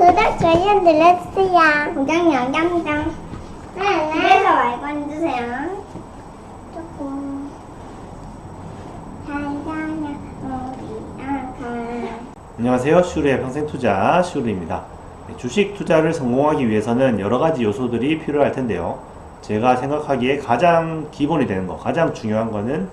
구독, 좋아요 눌러주세요. 구독 영감이다. 그래서 알고 해주세요. 조금 살다냐 우리 아가. 안녕하세요. 슈르의 평생 투자 슈르입니다. 네, 주식 투자를 성공하기 위해서는 여러 가지 요소들이 필요할 텐데요. 제가 생각하기에 가장 기본이 되는 거, 가장 중요한 거는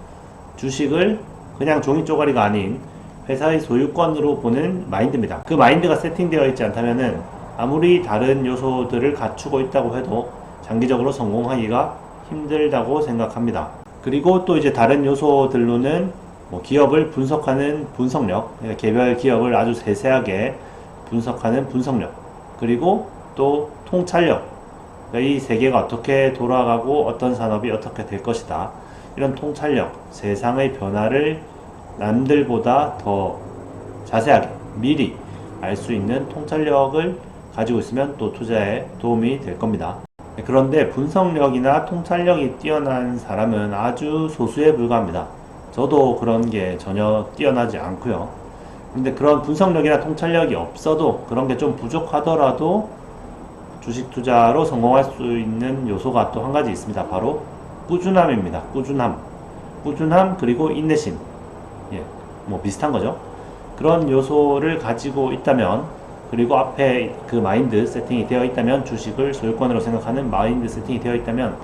주식을 그냥 종이 쪼가리가 아닌 회사의 소유권으로 보는 마인드입니다. 그 마인드가 세팅되어 있지 않다면은 아무리 다른 요소들을 갖추고 있다고 해도 장기적으로 성공하기가 힘들다고 생각합니다. 그리고 또 이제 다른 요소들로는 뭐 기업을 분석하는 분석력, 그러니까 개별 기업을 아주 세세하게 분석하는 분석력, 그리고 또 통찰력, 그러니까 이 세계가 어떻게 돌아가고 어떤 산업이 어떻게 될 것이다. 이런 통찰력, 세상의 변화를 남들보다 더 자세하게 미리 알 수 있는 통찰력을 가지고 있으면 또 투자에 도움이 될 겁니다. 그런데 분석력이나 통찰력이 뛰어난 사람은 아주 소수에 불과합니다. 저도 그런 게 전혀 뛰어나지 않고요. 근데 그런 분석력이나 통찰력이 없어도 그런 게 좀 부족하더라도 주식 투자로 성공할 수 있는 요소가 또 한 가지 있습니다. 바로 꾸준함입니다. 꾸준함. 꾸준함 그리고 인내심. 예, 뭐 비슷한 거죠. 그런 요소를 가지고 있다면 그리고 앞에 그 마인드 세팅이 되어 있다면 주식을 소유권으로 생각하는 마인드 세팅이 되어 있다면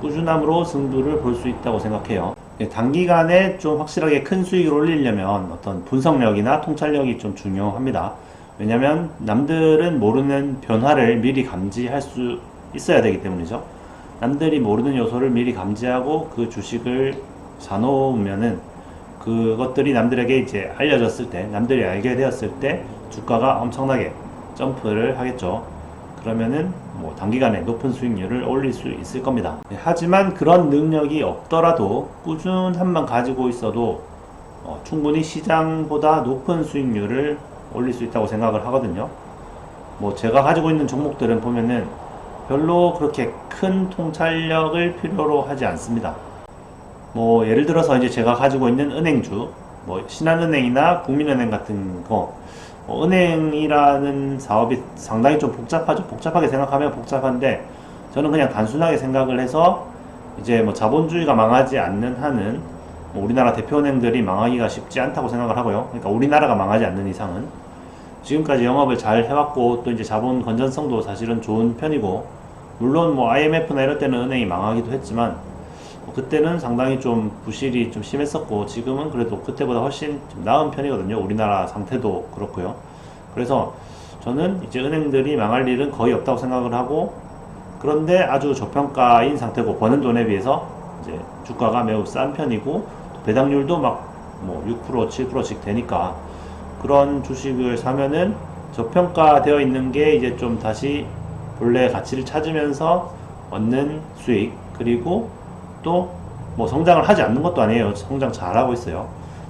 꾸준함으로 승부를 볼 수 있다고 생각해요. 예, 단기간에 좀 확실하게 큰 수익을 올리려면 어떤 분석력이나 통찰력이 좀 중요합니다. 왜냐하면 남들은 모르는 변화를 미리 감지할 수 있어야 되기 때문이죠. 남들이 모르는 요소를 미리 감지하고 그 주식을 사놓으면은 그것들이 남들에게 이제 알려졌을 때, 남들이 알게 되었을 때 주가가 엄청나게 점프를 하겠죠. 그러면은 뭐 단기간에 높은 수익률을 올릴 수 있을 겁니다. 네, 하지만 그런 능력이 없더라도 꾸준함만 가지고 있어도 어, 충분히 시장보다 높은 수익률을 올릴 수 있다고 생각을 하거든요. 뭐 제가 가지고 있는 종목들은 보면은 별로 그렇게 큰 통찰력을 필요로 하지 않습니다. 뭐 예를 들어서 이제 제가 가지고 있는 은행주, 뭐 신한은행이나 국민은행 같은 거, 어, 은행이라는 사업이 상당히 좀 복잡하죠. 복잡하게 생각하면 복잡한데 저는 그냥 단순하게 생각을 해서 이제 뭐 자본주의가 망하지 않는 한은 뭐 우리나라 대표은행들이 망하기가 쉽지 않다고 생각을 하고요. 그러니까 우리나라가 망하지 않는 이상은 지금까지 영업을 잘 해왔고 또 이제 자본 건전성도 사실은 좋은 편이고 물론 뭐 IMF나 이럴 때는 은행이 망하기도 했지만 뭐 그때는 상당히 좀 부실이 좀 심했었고 지금은 그래도 그때보다 훨씬 좀 나은 편이거든요. 우리나라 상태도 그렇고요. 그래서 저는 이제 은행들이 망할 일은 거의 없다고 생각을 하고 그런데 아주 저평가인 상태고 버는 돈에 비해서 이제 주가가 매우 싼 편이고 배당률도 막 뭐 6% 7%씩 되니까 그런 주식을 사면은 저평가되어 있는 게 이제 좀 다시 본래 가치를 찾으면서 얻는 수익 그리고 또 뭐 성장을 하지 않는 것도 아니에요. 성장 잘하고 있어요.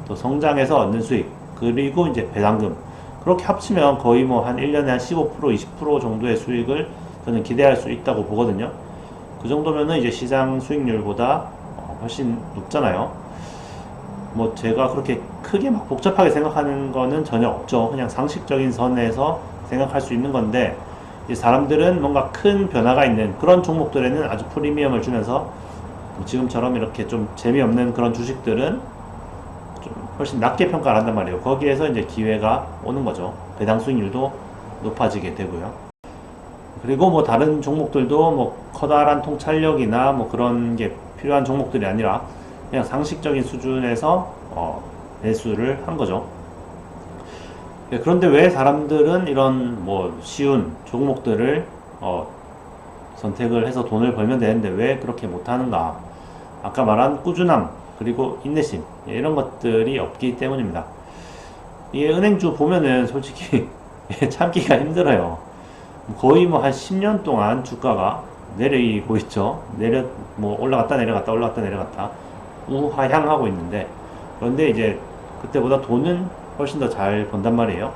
또 성장해서 얻는 수익 그리고 이제 배당금 그렇게 합치면 거의 뭐 한 1년에 한 15% 20% 정도의 수익을 저는 기대할 수 있다고 보거든요. 그 정도면은 이제 시장 수익률보다 어, 훨씬 높잖아요. 뭐 제가 그렇게 크게 막 복잡하게 생각하는 거는 전혀 없죠. 그냥 상식적인 선에서 생각할 수 있는 건데 사람들은 뭔가 큰 변화가 있는 그런 종목들에는 아주 프리미엄을 주면서 뭐 지금처럼 이렇게 좀 재미없는 그런 주식들은 좀 훨씬 낮게 평가를 한단 말이에요. 거기에서 이제 기회가 오는 거죠. 배당 수익률도 높아지게 되고요. 그리고 뭐 다른 종목들도 뭐 커다란 통찰력이나 뭐 그런 게 필요한 종목들이 아니라 그냥 상식적인 수준에서 어, 매수를 한 거죠. 예, 그런데 왜 사람들은 이런 뭐 쉬운 종목들을 어, 선택을 해서 돈을 벌면 되는데 왜 그렇게 못하는가? 아까 말한 꾸준함 그리고 인내심 예, 이런 것들이 없기 때문입니다. 이 은행주 보면은 솔직히 예, 참기가 힘들어요. 거의 뭐 한 10년 동안 주가가 내리고 있죠. 내려 뭐 올라갔다 내려갔다 올라갔다 내려갔다 우하향하고 있는데 그런데 이제 그때보다 돈은 훨씬 더 잘 번단 말이에요.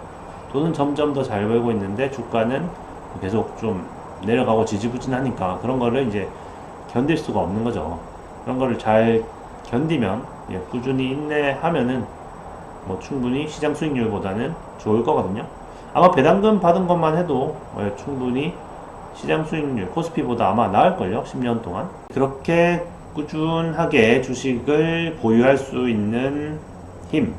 돈은 점점 더 잘 벌고 있는데 주가는 계속 좀 내려가고 지지부진하니까 그런 거를 이제 견딜 수가 없는 거죠. 그런 거를 잘 견디면 예, 꾸준히 인내하면은 뭐 충분히 시장 수익률보다는 좋을 거거든요. 아마 배당금 받은 것만 해도 예, 충분히 시장 수익률 코스피보다 아마 나을걸요 10년 동안 그렇게 꾸준하게 주식을 보유할 수 있는 힘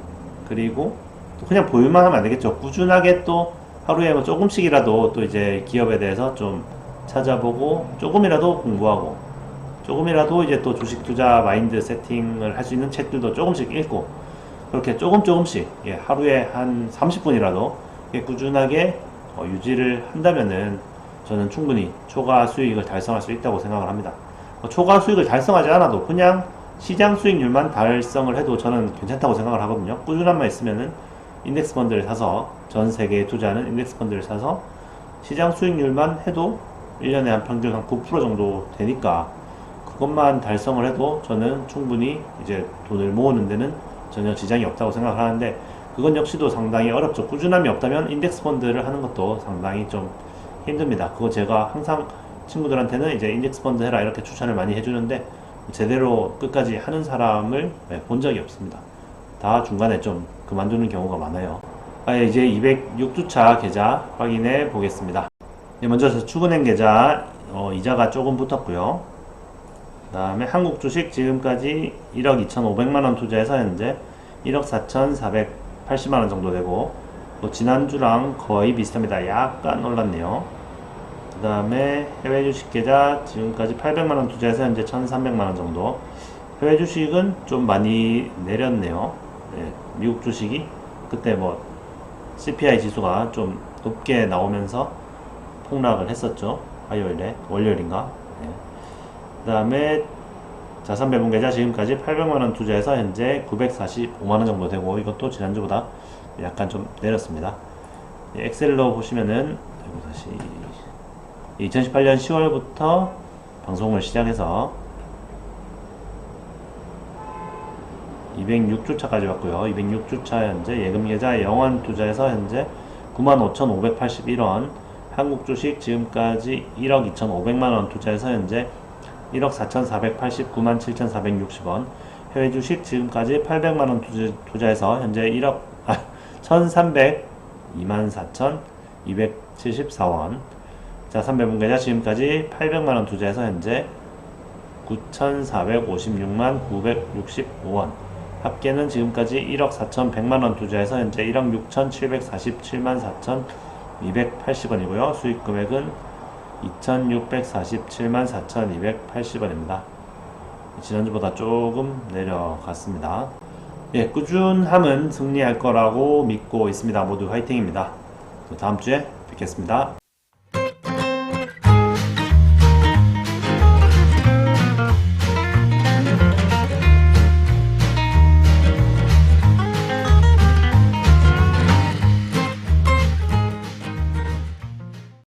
그리고 또 그냥 보유만 하면 안 되겠죠 꾸준하게 또 하루에 뭐 조금씩이라도 또 이제 기업에 대해서 좀 찾아보고 조금이라도 공부하고 조금이라도 이제 또 주식 투자 마인드 세팅을 할 수 있는 책들도 조금씩 읽고 그렇게 조금 조금씩 예, 하루에 한 30분이라도 꾸준하게 어, 유지를 한다면은 저는 충분히 초과 수익을 달성할 수 있다고 생각을 합니다. 어, 초과 수익을 달성하지 않아도 그냥 시장 수익률만 달성을 해도 저는 괜찮다고 생각을 하거든요. 꾸준함만 있으면은 인덱스 펀드를 사서 전 세계에 투자하는 인덱스 펀드를 사서 시장 수익률만 해도 1년에 한 평균 한 9% 정도 되니까 그것만 달성을 해도 저는 충분히 이제 돈을 모으는 데는 전혀 지장이 없다고 생각을 하는데 그건 역시도 상당히 어렵죠. 꾸준함이 없다면 인덱스 펀드를 하는 것도 상당히 좀 힘듭니다. 그거 제가 항상 친구들한테는 이제 인덱스 펀드 해라 이렇게 추천을 많이 해주는데 제대로 끝까지 하는 사람을 네, 본 적이 없습니다. 다 중간에 좀 그만두는 경우가 많아요. 아, 예, 이제 206주차 계좌 확인해 보겠습니다. 네, 먼저 저 출근행 계좌 어, 이자가 조금 붙었고요. 그 다음에 한국 주식 지금까지 1억 2,500만원 투자해서 현재 1억 4,480만원 정도 되고 뭐 지난주랑 거의 비슷합니다. 약간 올랐네요. 그 다음에 해외 주식 계좌 지금까지 800만원 투자해서 현재 1,300만원 정도 해외 주식은 좀 많이 내렸네요. 네, 미국 주식이 그때 뭐 CPI 지수가 좀 높게 나오면서 폭락을 했었죠. 화요일에 월요일인가. 네. 그 다음에 자산 배분 계좌 지금까지 800만원 투자해서 현재 945만원 정도 되고 이것도 지난주보다 약간 좀 내렸습니다. 예, 엑셀로 보시면은 다시 2018년 10월부터 방송을 시작해서 206주차까지 왔고요. 206주차 현재 예금 계좌 영원 투자해서 현재 95,581원 한국 주식 지금까지 1억 2,500만원 투자해서 현재 1억 4,489만 7,460원 해외 주식 지금까지 800만원 투자, 투자해서 현재 1억 아, 1,302만 4,274원. 자산 배분 계좌 지금까지 800만원 투자해서 현재 9,456만 965원. 합계는 지금까지 1억 4,100만원 투자해서 현재 1억 6,747만 4,280원이고요. 수익 금액은 2,647만 4,280원입니다. 지난주보다 조금 내려갔습니다. 예, 꾸준함은 승리할 거라고 믿고 있습니다. 모두 화이팅입니다. 또 다음 주에 뵙겠습니다.